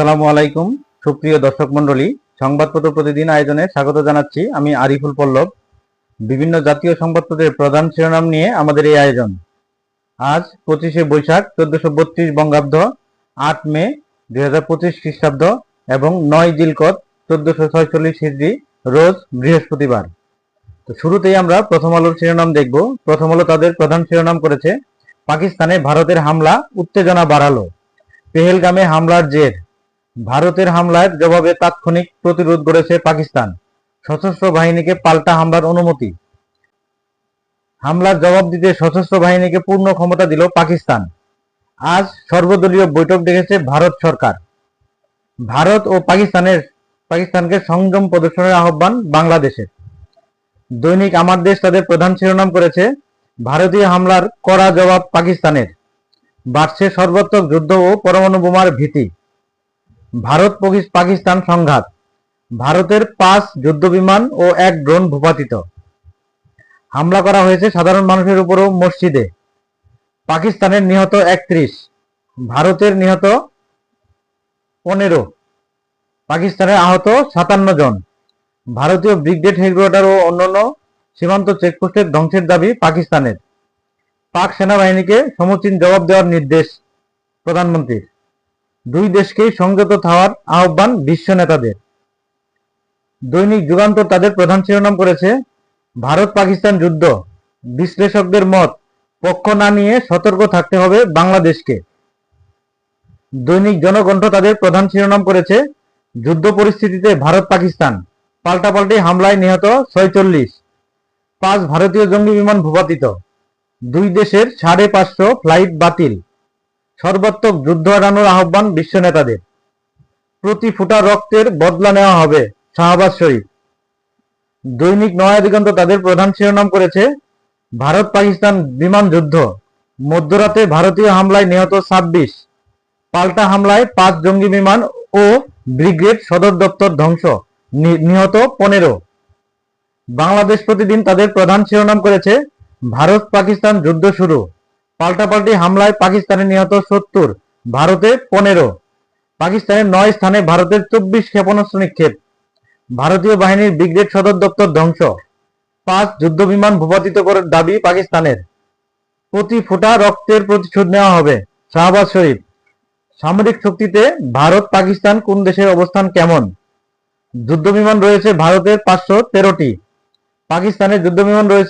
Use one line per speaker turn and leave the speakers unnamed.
আসসালামু আলাইকুম, সুপ্রিয় দর্শক মণ্ডলী। সংবাদপত্র প্রতিদিন আয়োজনে স্বাগত জানাচ্ছি আমি আরিফুল পল্লব। বিভিন্ন জাতীয় সংবাদপত্রের প্রধান শিরোনাম নিয়ে আমাদের এই আয়োজন। আজ পঁচিশে বৈশাখ, চোদ্দশো বত্রিশ বঙ্গাব্দ, আট মে, দুই হাজার পঁচিশ খ্রিস্টাব্দ এবং নয় জিলকত, চোদ্দশো ছয়চল্লিশ হিজড়ি, রোজ বৃহস্পতিবার। তো শুরুতেই আমরা প্রথম আলোর শিরোনাম দেখব। প্রথম আলো তাদের প্রধান শিরোনাম করেছে, পাকিস্তানে ভারতের হামলা, উত্তেজনা বাড়ালো। পেহেলগামে হামলার জের। ভারতের হামলার জবাবে তাৎক্ষণিক প্রতিরোধ গড়েছে পাকিস্তান। সশস্ত্র বাহিনীকে পাল্টা হামলার অনুমতি। হামলার জবাব দিতে সশস্ত্র বাহিনীকে পূর্ণ ক্ষমতা দিল পাকিস্তান। আজ সর্বদলীয় বৈঠক ডেকেছে ভারত সরকার। ভারত ও পাকিস্তানের, পাকিস্তানকে সংযম প্রদর্শনের আহ্বান বাংলাদেশের। দৈনিক আমার দেশ তাদের প্রধান শিরোনাম করেছে, ভারতীয় হামলার কড়া জবাব পাকিস্তানের। বাড়ছে সর্বাত্মক যুদ্ধ ও পরমাণু বোমার ভীতি। ভারত পাকিস্তান সংঘাত। ভারতের পাঁচ যুদ্ধবিমান ও এক ড্রোন ভূপাতিত। হামলা করা হয়েছে সাধারণ মানুষের উপরও মসজিদে। পাকিস্তানের নিহত একত্রিশ, ভারতের নিহত পনেরো, পাকিস্তানের আহত সাতান্ন জন। ভারতীয় ব্রিগেড হেডকোয়ার্টার ও অন্যান্য সীমান্ত চেকপোস্টের ধ্বংসের দাবি পাকিস্তানের। পাক সেনাবাহিনীকে সমুচীন জবাব দেওয়ার নির্দেশ প্রধানমন্ত্রীর। দুই দেশকেই সংযত থাকার আহ্বান বিশ্ব নেতাদের। দৈনিক যুগান্তর তাদের প্রধান শিরোনাম করেছে ভারত পাকিস্তান যুদ্ধ। বিশ্লেষকদের মত, পক্ষ না নিয়ে সতর্ক থাকতে হবে বাংলাদেশকে। দৈনিক জনকণ্ঠ তাদের প্রধান শিরোনাম করেছে, যুদ্ধ পরিস্থিতিতে ভারত পাকিস্তান পাল্টাপাল্টি হামলায় নিহত ছয়চল্লিশ। পাঁচ ভারতীয় জঙ্গি বিমান ভূপাতিত। দুই দেশের সাড়ে পাঁচশো ফ্লাইট বাতিল। সর্বাত্মক যুদ্ধ এড়ানোর আহ্বান বিশ্ব নেতাদের। প্রতি ফুটা রক্তের বদলা নেওয়া হবে শাহবাজ শরীফ। দৈনিক নয়া দিগন্ত তাদের প্রধান শিরোনাম করেছে, ভারত পাকিস্তান বিমান যুদ্ধ। মধ্যরাতে ভারতীয় হামলায় নিহত ছাব্বিশ। পাল্টা হামলায় পাঁচ জঙ্গি বিমান ও ব্রিগেড সদর দপ্তর ধ্বংস নিহত পনেরো। বাংলাদেশ প্রতিদিন তাদের প্রধান শিরোনাম করেছে ভারত পাকিস্তান যুদ্ধ শুরু। পাল্টাপাল্টি হামলায় পাকিস্তানে নিহত সত্তর, ভারতে পনেরো পাকিস্তানের নয় স্থানে ভারতের চব্বিশ ক্ষেপণাস্ত্র নিক্ষেপ। ভারতীয় বাহিনীর ব্রিগেড সদর দপ্তর ধ্বংস। পাঁচ যুদ্ধ বিমান ভূপাতিত করার দাবি পাকিস্তানের। প্রতি ফোঁটা রক্তের প্রতিশোধ নেওয়া হবে। শাহবাজ শরীফ, সামরিক শক্তিতে ভারত পাকিস্তান কোন দেশের অবস্থান কেমন? যুদ্ধ বিমান রয়েছে ভারতের পাঁচশো তেরোটি। পাকিস্তানের যুদ্ধ বিমান রয়েছে